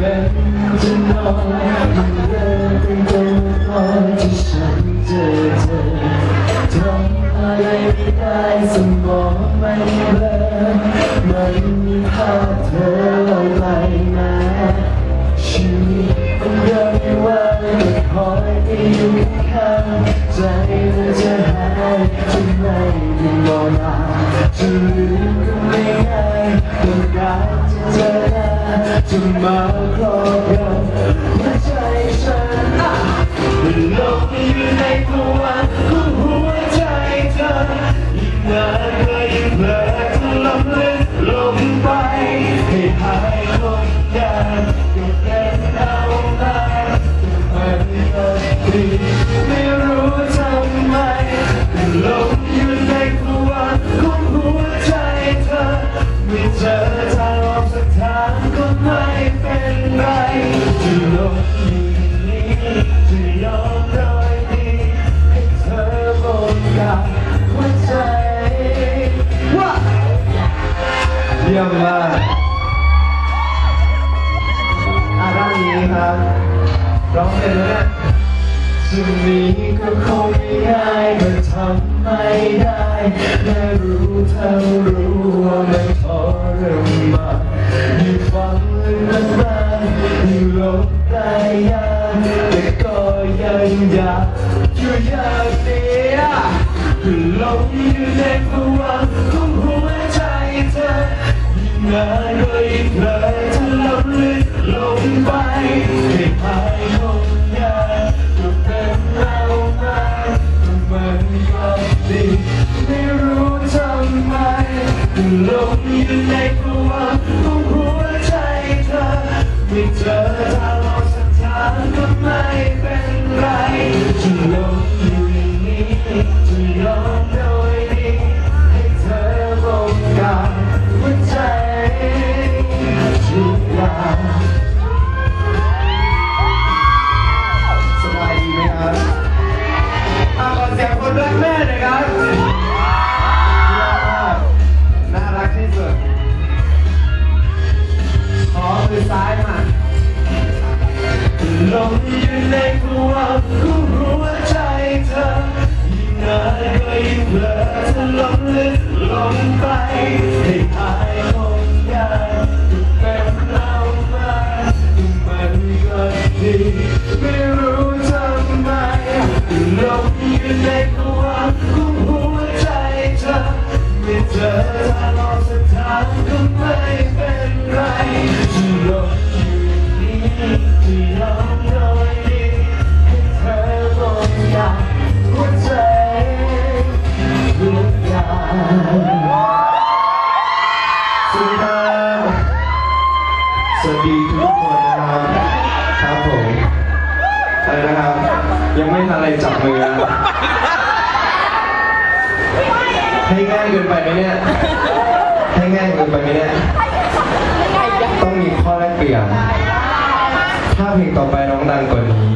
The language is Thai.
เป็นจะนอนเลิกเป็นตัวตอนที่ฉันเจอเธอทำอะไรไม่ได้สมองมันเบลอมันมีภาพเธอลอยไปมาชีวิตมันเดินไม่หวแต่คอยไปอยู่ข้างๆใจมันจะหายจะไม่ได้รอลาจะ เธอบนกับหัวใจเยี่ยมมากอาด้านนี้ครับ ร้องเป็นไหมเนี่ย จะมีก็คงไม่ง่ายมันทำไม่ได้แค่รู้ทั้งรู้ว่ามันทรมานยิ่งฟังลึกนานยิ่งลบได้ยากแต่ก็ยังอยากอยู่อย่างนี้หลงอยู่ในภวังค์ของหัวใจเธอยิ่งนานก็ยิ่งเลิดทะลำลึกลงไปให้หาย ลงอยู่ในภวัวของหัวใจเธอไม่เจอ เพลิดทะลำลึกลงไปให้หาย ทุกคนนะครับครับผมอะไรนะครับ ยังไม่ทันอะไรจับมือนะให้ง่ายเกินไปไหมเนี่ยให้ง่ายเกินไปไหมเนี่ยต้องมีข้อแลกเปลี่ยน ถ้าเพลงต่อไปน้องดังกว่านี้